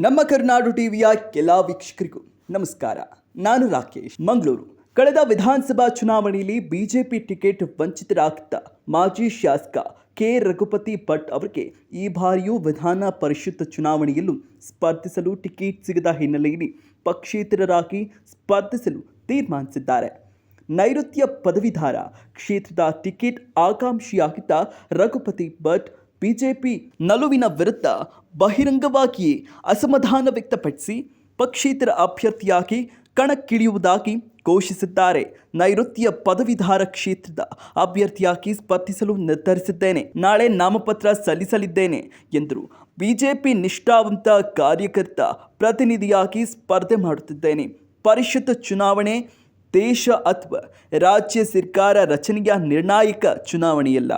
ನಮ್ಮ ಕರ್ನಾಡು ಟಿವಿಯ ಕೆಲ ವೀಕ್ಷಕರಿಗೂ ನಮಸ್ಕಾರ. ನಾನು ರಾಕೇಶ್. ಮಂಗಳೂರು. ಕಳೆದ ವಿಧಾನಸಭಾ ಚುನಾವಣೆಯಲ್ಲಿ ಬಿಜೆಪಿ ಟಿಕೆಟ್ ವಂಚಿತರಾಗಿದ್ದ ಮಾಜಿ ಶಾಸಕ ಕೆ. ರಘುಪತಿ ಭಟ್ ಅವರಿಗೆ ಈ ಬಾರಿಯೂ ವಿಧಾನ ಪರಿಷತ್ ಚುನಾವಣೆಯಲ್ಲೂ ಸ್ಪರ್ಧಿಸಲು ಟಿಕೆಟ್ ಸಿಗದ ಹಿನ್ನೆಲೆಯಲ್ಲಿ ಪಕ್ಷೇತರರಾಗಿ ಸ್ಪರ್ಧಿಸಲು ತೀರ್ಮಾನಿಸಿದ್ದಾರೆ. ನೈಋತ್ಯ ಪದವಿಧಾರ ಕ್ಷೇತ್ರದ ಟಿಕೆಟ್ ಆಕಾಂಕ್ಷಿಯಾಗಿದ್ದ ರಘುಪತಿ ಭಟ್ ಬಿಜೆಪಿ ನಲುವಿನ ವಿರುದ್ಧ ಬಹಿರಂಗವಾಗಿಯೇ ಅಸಮಾಧಾನ ವ್ಯಕ್ತಪಡಿಸಿ ಪಕ್ಷೇತರ ಅಭ್ಯರ್ಥಿಯಾಗಿ ಕಣಕ್ಕಿಳಿಯುವುದಾಗಿ ಘೋಷಿಸಿದ್ದಾರೆ. ನೈಋತ್ಯ ಪದವಿಧಾರ ಕ್ಷೇತ್ರದ ಅಭ್ಯರ್ಥಿಯಾಗಿ ಸ್ಪರ್ಧಿಸಲು ನಿರ್ಧರಿಸಿದ್ದೇನೆ. ನಾಳೆ ನಾಮಪತ್ರ ಸಲ್ಲಿಸಲಿದ್ದೇನೆ ಎಂದರು ಬಿಜೆಪಿ ನಿಷ್ಠಾವಂತ ಕಾರ್ಯಕರ್ತ ಪ್ರತಿನಿಧಿಯಾಗಿ ಸ್ಪರ್ಧೆ ಮಾಡುತ್ತಿದ್ದೇನೆ. ಪರಿಷತ್ ಚುನಾವಣೆ, ದೇಶ ಅಥವಾ ರಾಜ್ಯ ಸರ್ಕಾರ ರಚನೆಯ ನಿರ್ಣಾಯಕ ಚುನಾವಣೆಯಲ್ಲ.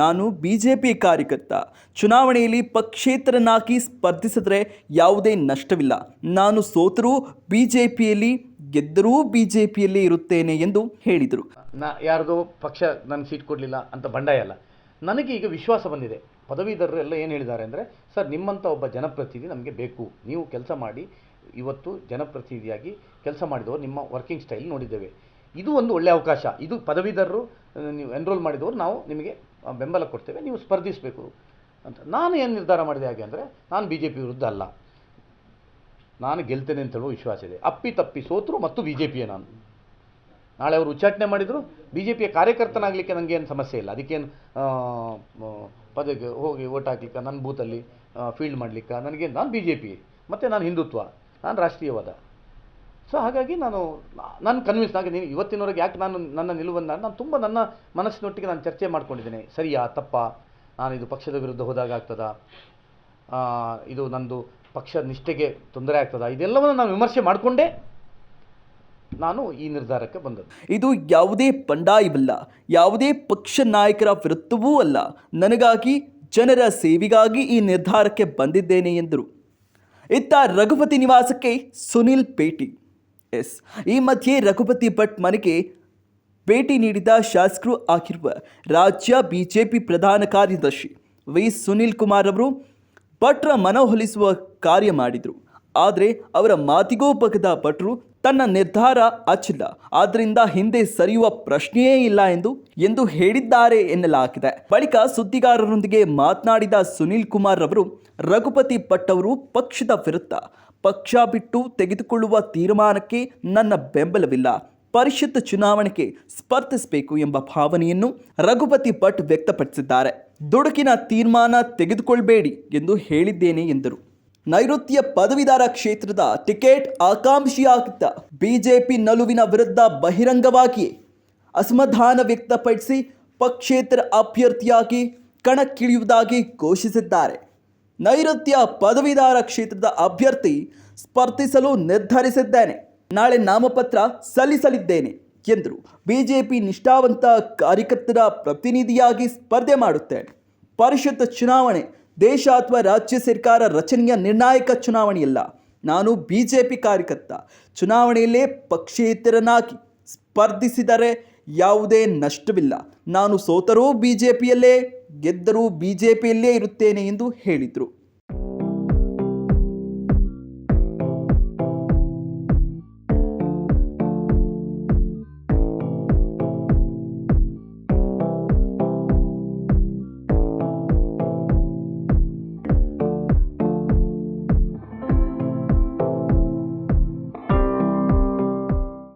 ನಾನು ಬಿ ಜೆ ಪಿ ಕಾರ್ಯಕರ್ತ. ಚುನಾವಣೆಯಲ್ಲಿ ಪಕ್ಷೇತರನಾಗಿ ಸ್ಪರ್ಧಿಸಿದ್ರೆ ಯಾವುದೇ ನಷ್ಟವಿಲ್ಲ. ನಾನು ಸೋತರೂ ಬಿ ಜೆ ಪಿಯಲ್ಲಿ ಗೆದ್ದರೂ ಬಿ ಜೆ ಪಿಯಲ್ಲಿ ಇರುತ್ತೇನೆ ಎಂದು ಹೇಳಿದರು. ನಾ ಯಾರ್ದೋ ಪಕ್ಷ ನನಗೆ ಸೀಟ್ ಕೊಡಲಿಲ್ಲ ಅಂತ ಬಂಡಾಯ ಅಲ್ಲ. ನನಗೆ ಈಗ ವಿಶ್ವಾಸ ಬಂದಿದೆ. ಪದವೀಧರರು ಎಲ್ಲ ಏನು ಹೇಳಿದ್ದಾರೆ ಅಂದರೆ, ಸರ್ ನಿಮ್ಮಂಥ ಒಬ್ಬ ಜನಪ್ರತಿನಿಧಿ ನಮಗೆ ಬೇಕು. ನೀವು ಕೆಲಸ ಮಾಡಿ, ಇವತ್ತು ಜನಪ್ರತಿನಿಧಿಯಾಗಿ ಕೆಲಸ ಮಾಡಿದವರು ನಿಮ್ಮ ವರ್ಕಿಂಗ್ ಸ್ಟೈಲ್ ನೋಡಿದ್ದೇವೆ. ಇದು ಒಂದು ಒಳ್ಳೆಯ ಅವಕಾಶ. ಇದು ಪದವೀಧರರು ನೀವು ಎನ್ರೋಲ್ ಮಾಡಿದವರು, ನಾವು ನಿಮಗೆ ಬೆಂಬಲ ಕೊಡ್ತೇವೆ. ನೀವು ಸ್ಪರ್ಧಿಸಬೇಕು ಅಂತ. ನಾನು ಏನು ನಿರ್ಧಾರ ಮಾಡಿದೆ ಹಾಗೆ ಅಂದರೆ, ನಾನು ಬಿ ಜೆ ಪಿ ವಿರುದ್ಧ ಅಲ್ಲ. ನಾನು ಗೆಲ್ತೇನೆ ಅಂತ ಹೇಳುವ ವಿಶ್ವಾಸ ಇದೆ. ಅಪ್ಪಿ ತಪ್ಪಿ ಸೋತರು ಮತ್ತು ಬಿ ಜೆ ಪಿಯೇ ನಾನು. ನಾಳೆ ಅವರು ಉಚ್ಚಾಟನೆ ಮಾಡಿದರು ಬಿ ಜೆ ಪಿಯ ಕಾರ್ಯಕರ್ತನಾಗಲಿಕ್ಕೆ ನನಗೇನು ಸಮಸ್ಯೆ ಇಲ್ಲ. ಅದಕ್ಕೇನು ಪದಕ್ಕೆ ಹೋಗಿ ಓಟ್ ಹಾಕ್ಲಿಕ್ಕೆ ನನ್ನ ಬೂತಲ್ಲಿ ಫೀಲ್ಡ್ ಮಾಡಲಿಕ್ಕೆ ನನಗೇನು ನಾನು ಬಿ ಜೆ ಪಿ ಮತ್ತು ನಾನು ಹಿಂದುತ್ವ. ನಾನು ರಾಷ್ಟ್ರೀಯವಾದ. ಸೊ ಹಾಗಾಗಿ ನಾನು ನಾನು ಕನ್ವಿನ್ಸ್ ಆಗಿ ನೀನು ಇವತ್ತಿನವರೆಗೆ ಯಾಕೆ ನಾನು ನನ್ನ ನಿಲುವನ್ನು, ನಾನು ತುಂಬ ನನ್ನ ಮನಸ್ಸಿನೊಟ್ಟಿಗೆ ನಾನು ಚರ್ಚೆ ಮಾಡ್ಕೊಂಡಿದ್ದೇನೆ. ಸರಿಯಾ, ತಪ್ಪ? ನಾನು ಇದು ಪಕ್ಷದ ವಿರುದ್ಧ ಹೋದಾಗ ಆಗ್ತದ? ಇದು ನಂದು ಪಕ್ಷ ನಿಷ್ಠೆಗೆ ತೊಂದರೆ ಆಗ್ತದ? ಇದೆಲ್ಲವನ್ನು ನಾನು ವಿಮರ್ಶೆ ಮಾಡಿಕೊಂಡೇ. ನಾನು ಈ ನಿರ್ಧಾರಕ್ಕೆ ಬಂದದ್ದು. ಇದು ಯಾವುದೇ ಬಂಡಾಯವಲ್ಲ. ಯಾವುದೇ ಪಕ್ಷ ನಾಯಕರ ವಿರುದ್ಧವೂ ಅಲ್ಲ. ನನಗಾಗಿ ಜನರ ಸೇವೆಗಾಗಿ ಈ ನಿರ್ಧಾರಕ್ಕೆ ಬಂದಿದ್ದೇನೆ ಎಂದರು. ಇತ್ತ ರಘುಪತಿ ನಿವಾಸಕ್ಕೆ ಸುನಿಲ್ ಭೇಟಿ ಎಸ್. ಈ ಮಧ್ಯೆ ರಘುಪತಿ ಭಟ್ ಮನೆಗೆ ಭೇಟಿ ನೀಡಿದ ಶಾಸಕರು ಆಗಿರುವ ರಾಜ್ಯ ಬಿಜೆಪಿ ಪ್ರಧಾನ ಕಾರ್ಯದರ್ಶಿ ವಿ. ಸುನಿಲ್ ಕುಮಾರ್ ಅವರು ಭಟ್ರ ಮನವೊಲಿಸುವ ಕಾರ್ಯ ಮಾಡಿದರು. ಆದರೆ ಅವರ ಮಾತಿಗೂ ಬಗದ ಭಟ್ರು ತನ್ನ ನಿರ್ಧಾರ ಅಚ್ಚಿಲ್ಲ ಆದ್ದರಿಂದ ಹಿಂದೆ ಸರಿಯುವ ಪ್ರಶ್ನೆಯೇ ಇಲ್ಲ ಎಂದು ಎಂದು ಹೇಳಿದ್ದಾರೆ ಎನ್ನಲಾಗಿದೆ. ಬಳಿಕ ಸುದ್ದಿಗಾರರೊಂದಿಗೆ ಮಾತನಾಡಿದ ಸುನಿಲ್ ಕುಮಾರ್ ಅವರು, ರಘುಪತಿ ಭಟ್ ಅವರು ಪಕ್ಷದ ವಿರುದ್ಧ ಪಕ್ಷ ಬಿಟ್ಟು ತೆಗೆದುಕೊಳ್ಳುವ ತೀರ್ಮಾನಕ್ಕೆ ನನ್ನ ಬೆಂಬಲವಿಲ್ಲ. ಪರಿಷತ್ ಚುನಾವಣೆಗೆ ಸ್ಪರ್ಧಿಸಬೇಕು ಎಂಬ ಭಾವನೆಯನ್ನು ರಘುಪತಿ ಭಟ್ ವ್ಯಕ್ತಪಡಿಸಿದ್ದಾರೆ. ದುಡುಕಿನ ತೀರ್ಮಾನ ತೆಗೆದುಕೊಳ್ಬೇಡಿ ಎಂದು ಹೇಳಿದ್ದೇನೆ ಎಂದರು. ನೈಋತ್ಯ ಪದವೀಧರ ಕ್ಷೇತ್ರದ ಟಿಕೆಟ್ ಆಕಾಂಕ್ಷಿಯಾಗಿದ್ದ ಬಿಜೆಪಿ ನಲುವಿನ ವಿರುದ್ಧ ಬಹಿರಂಗವಾಗಿ ಅಸಮಾಧಾನ ವ್ಯಕ್ತಪಡಿಸಿ ಪಕ್ಷೇತರ ಅಭ್ಯರ್ಥಿಯಾಗಿ ಕಣಕ್ಕಿಳಿಯುವುದಾಗಿ ಘೋಷಿಸಿದ್ದಾರೆ. ನೈಋತ್ಯ ಪದವೀಧರ ಕ್ಷೇತ್ರದ ಅಭ್ಯರ್ಥಿ ಸ್ಪರ್ಧಿಸಲು ನಿರ್ಧರಿಸಿದ್ದೇನೆ. ನಾಳೆ ನಾಮಪತ್ರ ಸಲ್ಲಿಸಲಿದ್ದೇನೆ ಎಂದರು ಬಿಜೆಪಿ ನಿಷ್ಠಾವಂತ ಕಾರ್ಯಕರ್ತರ ಪ್ರತಿನಿಧಿಯಾಗಿ ಸ್ಪರ್ಧೆ ಮಾಡುತ್ತೇನೆ. ಪರಿಷತ್ ಚುನಾವಣೆ, ದೇಶ ಅಥವಾ ರಾಜ್ಯ ಸರ್ಕಾರ ರಚನೆಯ ನಿರ್ಣಾಯಕ ಚುನಾವಣೆಯಲ್ಲ. ನಾನು ಬಿಜೆಪಿ ಕಾರ್ಯಕರ್ತ. ಚುನಾವಣೆಯಲ್ಲೇ ಪಕ್ಷೇತರನಾಗಿ ಸ್ಪರ್ಧಿಸಿದರೆ ಯಾವುದೇ ನಷ್ಟವಿಲ್ಲ. ನಾನು ಸೋತರೂ ಬಿಜೆಪಿಯಲ್ಲೇ ಗೆದ್ದರೂ ಬಿಜೆಪಿಯಲ್ಲೇ ಇರುತ್ತೇನೆ ಎಂದು ಹೇಳಿದರು.